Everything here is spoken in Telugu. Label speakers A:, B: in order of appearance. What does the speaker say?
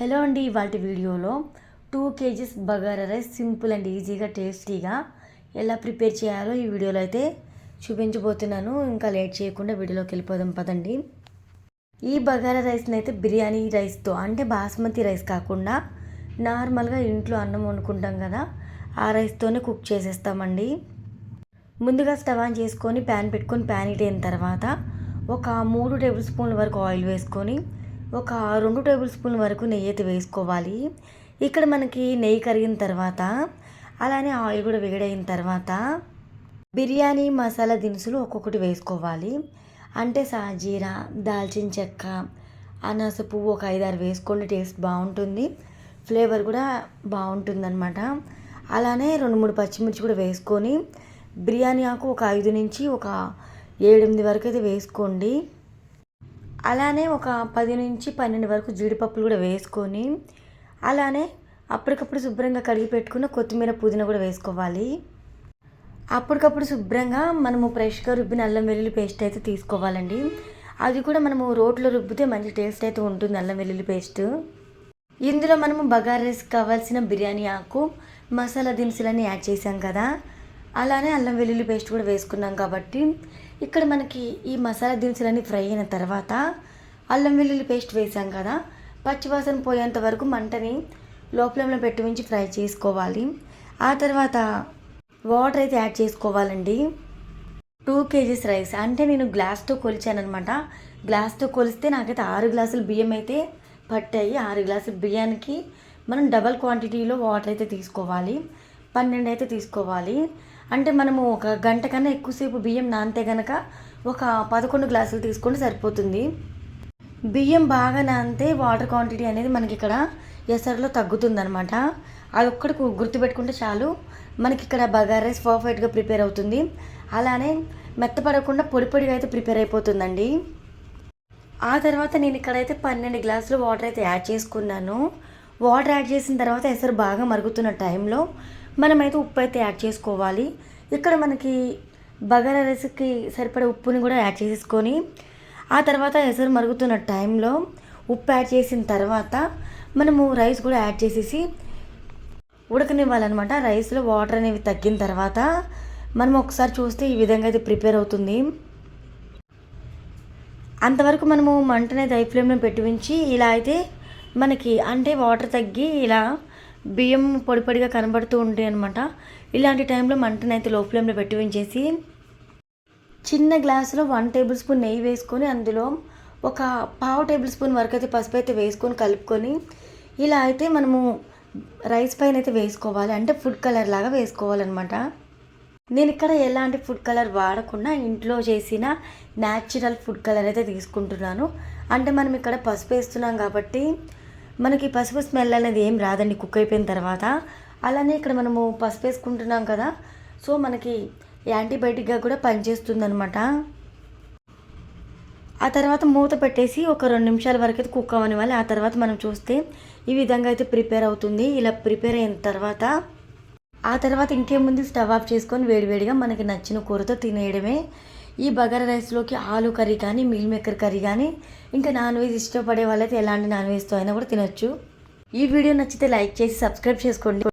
A: హలో అండి ఇవాటి వీడియోలో two KGs bagara rice simple and ఈజీగా టేస్టీగా ఎలా ప్రిపేర్ చేయాలో ఈ వీడియోలో అయితే చూపించబోతున్నాను. ఇంకా లేట్ చేయకుండా వీడియోలోకి వెళ్ళిపోదాం పదండి. ఈ బగారా రైస్ని అయితే బిర్యానీ రైస్తో అంటే బాస్మతి రైస్ కాకుండా నార్మల్గా ఇంట్లో అన్నం వండుకుంటాం కదా ఆ రైస్తోనే కుక్ చేసేస్తామండి. ముందుగా స్టవ్ ఆన్ చేసుకొని ప్యాన్ పెట్టుకొని ప్యాన్ ఇటైన అయిన తర్వాత ఒక మూడు టేబుల్ స్పూన్ల వరకు ఆయిల్ వేసుకొని ఒక రెండు టేబుల్ స్పూన్ల వరకు నెయ్యి అయితే వేసుకోవాలి. ఇక్కడ మనకి నెయ్యి కరిగిన తర్వాత అలానే ఆయిల్ కూడా వేడైన తర్వాత బిర్యానీ మసాలా దినుసులు ఒక్కొక్కటి వేసుకోవాలి. అంటే సాజీరా దాల్చిన చెక్క అనాస పువ్వు ఒక ఐదారు వేసుకోండి టేస్ట్ బాగుంటుంది. ఫ్లేవర్ కూడా బాగుంటుందన్నమాట. అలానే రెండు మూడు పచ్చిమిర్చి కూడా వేసుకొని బిర్యానీ ఆకు ఒక ఐదు నుంచి ఒక ఏడెనిమిది వరకు అయితే వేసుకోండి. అలానే ఒక పది నుంచి పన్నెండు వరకు జీడిపప్పులు కూడా వేసుకొని అలానే అప్పటికప్పుడు శుభ్రంగా కడిగి పెట్టుకున్న కొత్తిమీర పుదీనా కూడా వేసుకోవాలి. అప్పటికప్పుడు శుభ్రంగా మనము ఫ్రెష్గా రుబ్బిన అల్లం వెల్లుల్లి పేస్ట్ అయితే తీసుకోవాలండి. అది కూడా మనము రోట్లో రుబ్బితే మంచి టేస్ట్ అయితే ఉంటుంది అల్లం వెల్లుల్లి పేస్ట్. ఇందులో మనము బగార్ రైస్ కావాల్సిన బిర్యానీ ఆకు మసాలా దినుసులన్నీ యాడ్ చేసాం కదా. అలానే అల్లం వెల్లుల్లి పేస్ట్ కూడా వేసుకున్నాం కాబట్టి ఇక్కడ మనకి ఈ మసాలా దినుసులన్నీ ఫ్రై అయిన తర్వాత అల్లం వెల్లుల్లి పేస్ట్ వేసాం కదా. పచ్చివాసన పోయేంత వరకు మంటని లోపలంలో పెట్టి ఉంచి ఫ్రై చేసుకోవాలి. ఆ తర్వాత వాటర్ అయితే యాడ్ చేసుకోవాలండి. Two KGs rice. అంటే నేను గ్లాస్తో కొలిచానమాట గ్లాస్తో కొలిస్తే నాకైతే ఆరు గ్లాసులు బియ్యం అయితే పట్టాయి. ఆరు గ్లాసులు బియ్యానికి మనం డబల్ క్వాంటిటీలో వాటర్ అయితే తీసుకోవాలి. పన్నెండు అయితే తీసుకోవాలి. అంటే మనము ఒక గంట కన్నా ఎక్కువసేపు బియ్యం నానితే కనుక ఒక పదకొండు గ్లాసులు తీసుకుంటే సరిపోతుంది. బియ్యం బాగా నానితే వాటర్ క్వాంటిటీ అనేది మనకి ఇక్కడ ఎసరులో తగ్గుతుందనమాట అది ఒక్కటి గుర్తుపెట్టుకుంటే చాలు. మనకి ఇక్కడ బగార్ రైస్ పర్ఫెక్ట్గా ప్రిపేర్ అవుతుంది. అలానే మెత్తపడకుండా పొడి పొడిగా అయితే ప్రిపేర్ అయిపోతుందండి. ఆ తర్వాత నేను ఇక్కడైతే పన్నెండు గ్లాసులు వాటర్ అయితే యాడ్ చేసుకున్నాను. వాటర్ యాడ్ చేసిన తర్వాత ఎసరు బాగా మరుగుతున్న టైంలో మనమైతే ఉప్పు అయితే యాడ్ చేసుకోవాలి. ఇక్కడ మనకి బగారా రైస్కి సరిపడే ఉప్పుని కూడా యాడ్ చేసుకొని ఆ తర్వాత ఎసరు మరుగుతున్న టైంలో ఉప్పు యాడ్ చేసిన తర్వాత మనము రైస్ కూడా యాడ్ చేసేసి ఉడకనివ్వాలన్నమాట. రైస్లో వాటర్ అనేవి తగ్గిన తర్వాత మనం ఒకసారి చూస్తే ఈ విధంగా అయితే ప్రిపేర్ అవుతుంది. అంతవరకు మనము మంటనేది హై ఫ్లేమ్లో పెట్టి ఉంచి ఇలా అయితే మనకి అంటే వాటర్ తగ్గి ఇలా బియ్యం పొడి పొడిగా కనబడుతూ ఉంటాయి అనమాట ఇలాంటి టైంలో మంటనైతే లో ఫ్లేమ్లో పెట్టి ఉంచేసి చిన్న గ్లాసులో వన్ టేబుల్ స్పూన్ నెయ్యి వేసుకొని అందులో ఒక పావు టేబుల్ స్పూన్ వరకు అయితే పసుపు అయితే వేసుకొని కలుపుకొని ఇలా అయితే మనము రైస్ పైన అయితే వేసుకోవాలి. అంటే ఫుడ్ కలర్ లాగా వేసుకోవాలన్నమాట. నేను ఇక్కడ ఎలాంటి ఫుడ్ కలర్ వాడకుండా ఇంట్లో చేసిన న్యాచురల్ ఫుడ్ కలర్ అయితే తీసుకుంటున్నాను. అంటే మనం ఇక్కడ పసుపు వేస్తున్నాం కాబట్టి మనకి పసుపు స్మెల్ అనేది ఏం రాదండి కుక్ అయిపోయిన తర్వాత. అలానే ఇక్కడ మనము పసుపు వేసుకుంటున్నాం కదా సో మనకి యాంటీబయాటిక్గా కూడా పనిచేస్తుంది అనమాట ఆ తర్వాత మూత పెట్టేసి ఒక రెండు నిమిషాల వరకు అయితే కుక్ అవ్వనివ్వాలి. ఆ తర్వాత మనం చూస్తే ఈ విధంగా అయితే ప్రిపేర్ అవుతుంది. ఇలా ప్రిపేర్ అయిన తర్వాత ఆ తర్వాత ఇంకేముంది స్టవ్ ఆఫ్ చేసుకొని వేడివేడిగా మనకి నచ్చిన కూరతో తినేయడమే. ఈ బగారా రైస్లోకి ఆలు కర్రీ కానీ మీల్ మేకర్ కర్రీ కానీ ఇంకా నాన్ వెజ్ ఇష్టపడే వాళ్ళైతే ఎలాంటి నాన్ వెజ్తో అయినా కూడా తినొచ్చు. ఈ వీడియో నచ్చితే లైక్ చేసి సబ్స్క్రైబ్ చేసుకోండి.